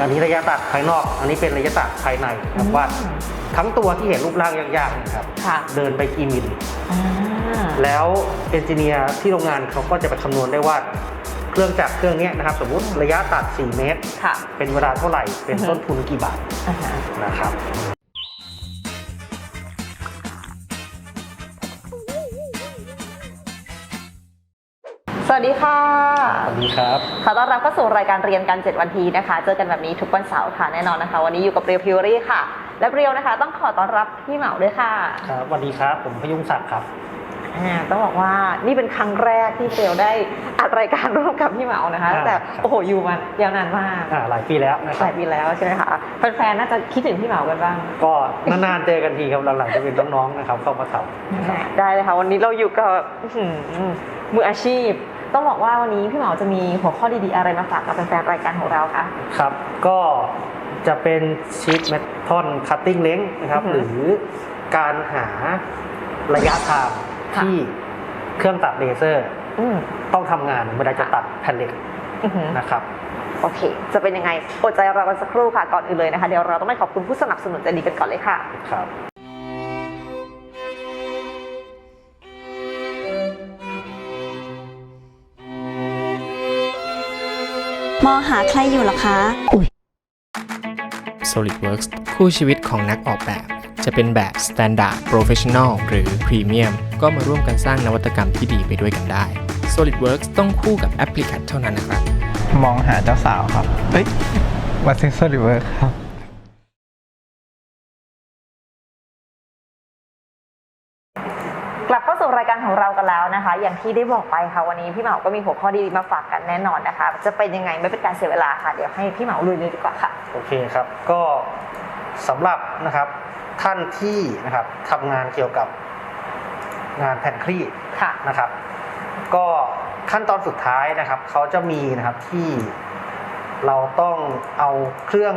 อันนี้ระยะตัดภายนอก อันนี้เป็นระยะตัดภายในครับว่าทั้งตัวที่เห็นรูปร่างยากๆนะครับค่ะเดินไปกี่มิลอ่าแล้วเอนจิเนียร์ที่โรงงานเขาก็จะไปคำนวณได้ว่าเครื่องจักรเครื่องเนี้ยนะครับ สมมุติระยะตัด 4 เมตรค่ะเป็นเวลาเท่าไหร่เป็นอือฮึต้นทุนกี่บาทอ่าฮะนะครับ วัสดีค่ะ สวัสดีครับขอต้อนรับเข้าสู่รายการเรียนกัน 7 วันทีนะคะ เจอกันแบบนี้ทุกวันเสาร์ค่ะแน่นอนนะคะ วันนี้อยู่กับเรียวพิวรี่ค่ะ และเรียวนะคะ ต้องขอต้อนรับพี่เหมาด้วยค่ะ ครับสวัสดีครับ ผมพยุงศักดิ์ครับอ่าต้องบอกว่านี่เป็นครั้งแรกที่เรียวได้อัดรายการร่วมกับพี่เหมานะคะอ่าแต่ครับโอ้โหอยู่มายาวนานมากอ่าหลายปีแล้วนะคหรับลายปีแล้วใช่ไหมคะแฟนๆน่าจะคิดถึงพี่เหมากันบ้าง ก็นานๆเจอกันทีครับหลังๆจะเป็นน้องๆนะครับเข้ามาทได้เลยค่ะวันนี้เราอยู่กับอื้อหือมืออาชีพ ต้องบอกว่าวันนี้พี่เหมาจะมีหัวข้อดีๆอะไรมาฝากกับแฟนๆรายการของเราคะำครับ ก็จะเป็นชีทเมทอนคัตติ้งเลงนะครับอือหฮึรือการหาระยะทางค่ะที่เครื่องตัดเลเซอร์อืมต้องทำงานเวลาจะตัดแผ่นเหล็กอื้อหือนะครับโอเค จะเป็นยังไงอดใจรอกันสักครู่ค่ะ ก่อนอื่นเลยนะคะ เดี๋ยวเราต้องไปขอบคุณผู้สนับสนุนใจดีกันก่อนเลยค่ะ ครับ มองหาใครอยู่เหรอคะ SolidWorks คู่ชีวิตของนักออกแบบ จะเป็นแบบ Standard Professional หรือ Premium ก็มาร่วมกันสร้างนวัตกรรมที่ดีไปด้วยกันได้ SolidWorks ต้องคู่กับ Applicat เท่านั้นนะครับ มองหาเจ้าสาวครับ เอ้ยมาซิสริเวอร์ครับ ลับเข้าสู่รายการของเรากันแล้วนะคะ อย่างที่ได้บอกไปค่ะวันนี้พี่เหมาก็มีหัวข้อดีๆมาฝากกันแน่นอนนะคะ จะเป็นยังไงไม่เป็นการเสียเวลาค่ะ เดี๋ยวให้พี่เหมาลุยเลยดีกว่าค่ะ โอเคครับก็สำหรับนะครับท่านที่นะครับทำงานเกี่ยวกับงานแผ่นคลี่ค่ะนะครับ ก็ขั้นตอนสุดท้ายนะครับเขาจะมีนะครับที่เราต้องเอาเครื่อง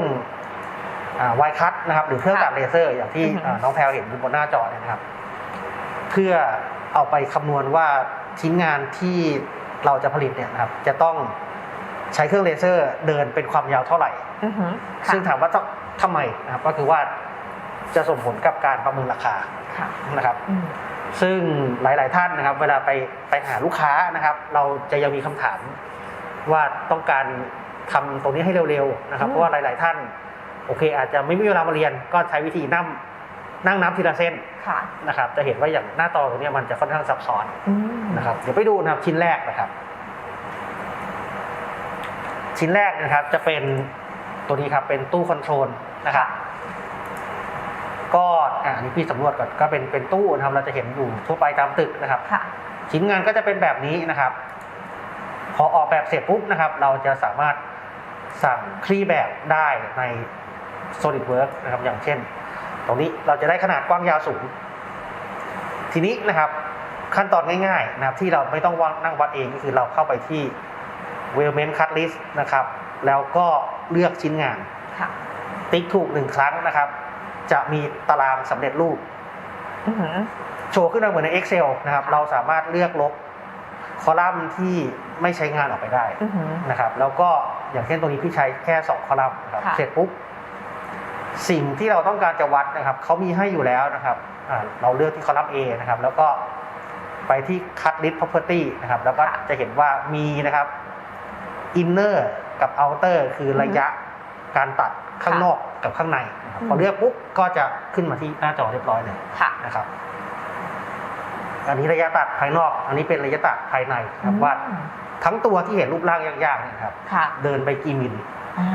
ไวคัตนะครับ หรือเครื่องตัดเลเซอร์ อย่างที่อือฮึอ่าน้องแพลวเห็นอยู่บนหน้าจอเนี่ยนะครับเพื่อเอาไปคำนวณว่าชิ้นงานที่เราจะผลิตเนี่ยนะครับ จะต้องใช้เครื่องเลเซอร์เดินเป็นความยาวเท่าไหร่ อือหือค่ะซึ่งถามว่าต้องทำไมนะครับ ก็คือว่าจะส่งผลกับการประเมินราคาค่ะนะครับ อืมซึ่งหลาย ๆ ท่านนะครับ เวลาไปไปหาลูกค้านะครับ เราจะยังมีคำถามว่าต้องการทำตรงนี้ให้เร็ว ๆ นะครับอืมเพราะว่าหลาย ๆ ท่าน โอเค อาจจะไม่มีเวลามาเรียนก็ใช้วิธีนั่ง นั่งนับทีละเส้นค่ะนะครับจะเห็นว่าอย่างหน้าตอตรงเนี้ยมันจะค่อนข้างซับซ้อนอืมนะครับเดี๋ยวไปดูนะครับชิ้นแรกนะครับ ชิ้นแรกนะครับจะเป็นตัวนี้ครับเป็นตู้คอนโทรลนะครับก็อ่าอันนี้พี่สำรวจก่อนก็เป็นเป็นตู้นะครับเราจะเห็นอยู่ทั่วไปตามตึกนะครับค่ะชิ้นงานก็จะเป็นแบบนี้นะครับ พอออกแบบเสร็จปุ๊บนะครับ เราจะสามารถสั่งคลี่แบบได้ใน SolidWorks นะครับ อย่างเช่น ตรงนี้เราจะได้ขนาดกว้างยาวสูง ทีนี้นะครับขั้นตอนง่ายๆนะครับที่เราไม่ต้องวางนั่งวัดเองก็คือเราเข้าไปที่ w e l l m e n t Cut List นะครับ แล้วก็เลือกชิ้นงานค่ะติ๊กถูกหนึ่งครั้งนะครับ จะมีตารางสำเร็จรูปอือหือโชว์ขึ้นมาเหมือนใน Excel นะครับ เราสามารถเลือกลบคอลัมน์ที่ไม่ใช้งานออกไปได้อือหือนะครับ แล้วก็อย่างเช่นตรงนี้พี่ใช้แค่ 2 คอลัมน์นะครับค่ะเสร็จปุ๊บ สิ่งที่เราต้องการจะวัดนะครับเขามีให้อยู่แล้วนะครับอ่าเราเลือกที่คอลัมน์ A นะครับ แล้วก็ไปที่ cut list property นะครับ แล้วก็จะเห็นว่ามีนะครับ inner กับ outer คือระยะการตัดข้างนอกกับข้างในนะครับพอเลือกปุ๊บก็จะขึ้นมาที่หน้าจอเรียบร้อยเลยค่ะนะครับ อันนี้ระยะตัดภายนอก อันนี้เป็นระยะตัดภายในนะครับว่าทั้งตัวที่เห็นรูปร่างยากๆเนยนะครับค่ะเดินไปกี่มิลอ่า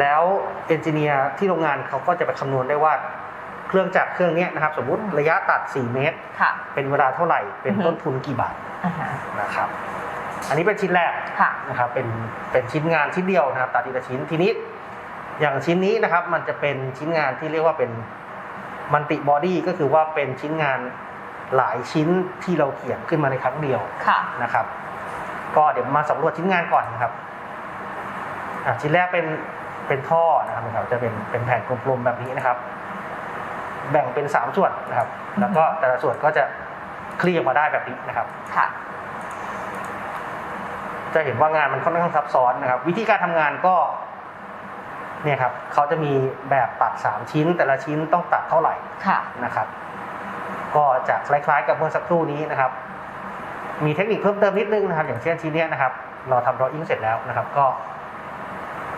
แล้วเอนจิเนียร์ที่โรงงานเขาก็จะไปคำนวณได้ว่าเครื่องจักรเครื่องเนี้ยนะครับสมมุติระยะตัด 4 เมตรค่ะเป็นเวลาเท่าไหร่ เป็นอือฮึต้นทุนกี่บาทอ่าฮะนะครับ อันนี้เป็นชิ้นแรกค่ะนะครับ เป็นเป็นชิ้นงานชิ้นเดียวนะครับตัดทีละชิ้นทีนี้ อย่างชิ้นนี้นะครับ มันจะเป็นชิ้นงานที่เรียกว่าเป็นมันติบอดี้ก็คือว่าเป็นชิ้นงานหลายชิ้นที่เราเขียนขึ้นมาในครั้งเดียวค่ะนะครับ ก็เดี๋ยวมาสำรวจชิ้นงานก่อนนะครับอะชิ้นแรกเป็น เป็นท่อนะครับนะครับจะเป็นเป็นแผ่นกลมๆแบบนี้นะครับ แบ่งเป็นสามส่วนนะครับ แล้วก็แต่ละส่วนก็จะเคลียร์มาได้แบบนี้นะครับ ค่ะ จะเห็นว่างานมันค่อนข้างซับซ้อนนะครับ วิธีการทำงานก็ เนี่ยครับเขาจะมีแบบตัด3ชิ้น แต่ละชิ้นต้องตัดเท่าไหร่ค่ะนะครับ ก็จะคล้ายๆ กับเมื่อสักครู่นี้นะครับ มีเทคนิคเพิ่มเติมนิดนึงนะครับ อย่างเช่นชิ้นเนี้ยนะครับ เราทำ drawing เสร็จแล้วนะครับ ก็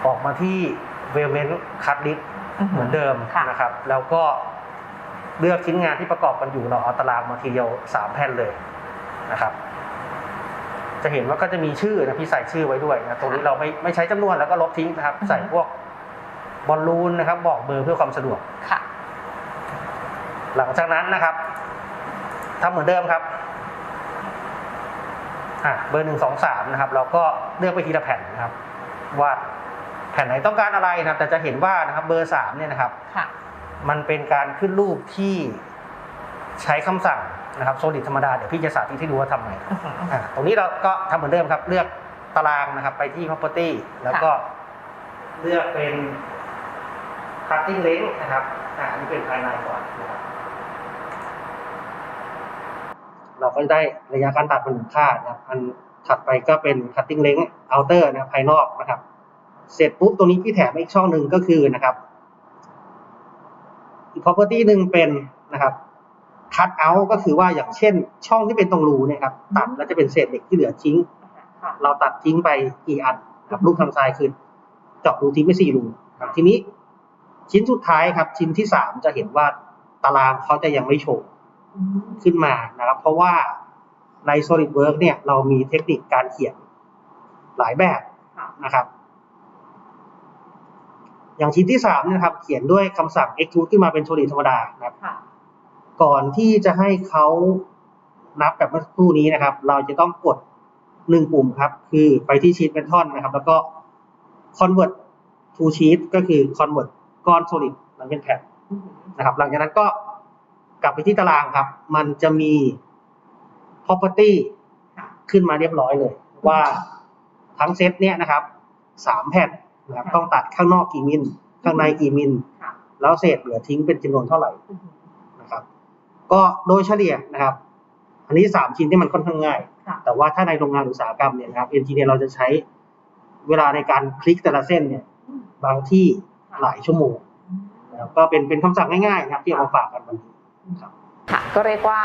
ออกมาที่ velvet cut list อือหือเหมือนเดิมค่ะนะครับ แล้วก็เลือกชิ้นงานที่ประกอบกันอยู่เราเอาตารางมาทีเดียวสามแผ่นเลยนะครับ จะเห็นว่าก็จะมีชื่อนะพี่ใส่ชื่อไว้ด้วยนะตรงนี้เราไม่ไม่ใช้จำนวนแล้วก็ลบทิ้งนะครับ ใส่พวกบอลลูนนะครับ บอกเบอร์เพื่อความสะดวกค่ะหลังจากนั้นนะครับทำเหมือนเดิมครับอะเบอร์หนึ่งสองสามนะครับ เราก็เลือกไปทีละแผ่นนะครับวาดแผ่นไหนต้องการอะไรนะครับ แต่จะเห็นว่านะครับเบอร์สามเนี่ยนะครับค่ะมันเป็นการขึ้นรูปที่ใช้คำสั่งนะครับโซลิดธรรมดาเดี๋ยวพี่จะสาธิตให้ดูว่าทำไงอือหืออะตรงนี้เราก็ทำเหมือนเดิมครับ เลือกตารางนะครับ ไปที่ property แล้วก็เลือกเป็น cutting length นะครับอ่าอันนี้เป็นภายในก่อนนะครับเราก็จะได้ระยะการตัดมันหนึ่งค่านะครับ อันถัดไปก็เป็น cutting length outer นะครับภายนอกนะครับ เสร็จปุ๊บตรงนี้พี่แถมอีกช่องหนึ่งก็คือนะครับอีก property หนึ่งเป็นนะครับ cut out ก็คือว่าอย่างเช่น ช่องที่เป็นตรงรูเนี่ยครับตัดแล้วจะเป็นเศษเหล็กที่เหลือทิ้งค่ะเราตัดทิ้งไปกี่อันกับลูกทางซ้ายคือเจาะรูทิ้งไปสี่รูครับทีนี้ชิ้นสุดท้ายครับ ชิ้นที่สามจะเห็นว่าตารางเขาจะยังไม่โชว์ขึ้นมานะครับ เพราะว่าใน SolidWorks เนี่ยเรามีเทคนิคการเขียนหลายแบบค่ะนะครับ อย่างชิ้นที่สามเนยนะครับเขียนด้วยคำสั่ง extrude ขึ้นมาเป็น solid ธรรมดานะครับ ค่ะ ก่อนที่จะให้เขานับแบบเมื่อสักครู่นี้นะครับ เราจะต้องกดหนึ่งปุ่มครับ คือไปที่ชีตเป็นท่อนนะครับ แล้วก็ convert to sheet ก็คือ convert ก้อน solid มันเป็นแผ่นนะครับ หลังจากนั้นก็กลับไปที่ตารางครับ มันจะมี property ค่ะ ขึ้นมาเรียบร้อยเลย ว่าทั้งเซตเนี้ยนะครับสามแผ่น นะครับต้องตัดข้างนอกกี่มิลข้างในกี่มิลค่ะแล้วเศษเหลือทิ้งเป็นจำนวนเท่าไหร่อือหือนะครับ ก็โดยเฉลี่ยนะครับ อันนี้สามชิ้นที่มันค่อนข้างง่ายค่ะแต่ว่าถ้าในโรงงานอุตสาหกรรมเนี่ยนะครับเอ็นจิเนียเราจะใช้เวลาในการคลิกแต่ละเส้นเนี่ย บางที่หลายชั่วโมงนะครับก็เป็นเป็นคำสั่งง่ายๆนะครับ ที่เอามาฝากกันวันนี้ครับ ค่ะก็เรียกว่า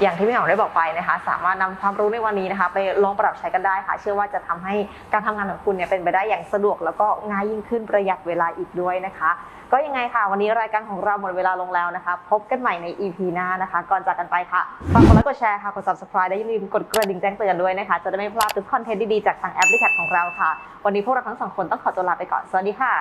อย่างที่พี่หมอได้บอกไปนะคะ สามารถนำความรู้ในวันนี้นะคะ ไปลองปรับใช้กันได้ค่ะ เชื่อว่าจะทำให้การทำงานของคุณเนี่ยเป็นไปได้อย่างสะดวกแล้วก็ง่ายยิ่งขึ้นประหยัดเวลาอีกด้วยนะคะ ก็ยังไงค่ะ วันนี้รายการของเราหมดเวลาลงแล้วนะคะ พบกันใหม่ใน EP หน้านะคะ ก่อนจากกันไปค่ะฝากกดไลค์กดแชร์ค่ะกด subscribe ได้อย่าลืมกดกระดิ่งแจ้งเตือนด้วยนะคะ จะได้ไม่พลาดทุกคอนเทนต์ดีๆจากทางแอปพลิเคชันของเราค่ะ วันนี้พวกเราทั้งสองคนต้องขอตัวลาไปก่อนสวัสดีค่ะ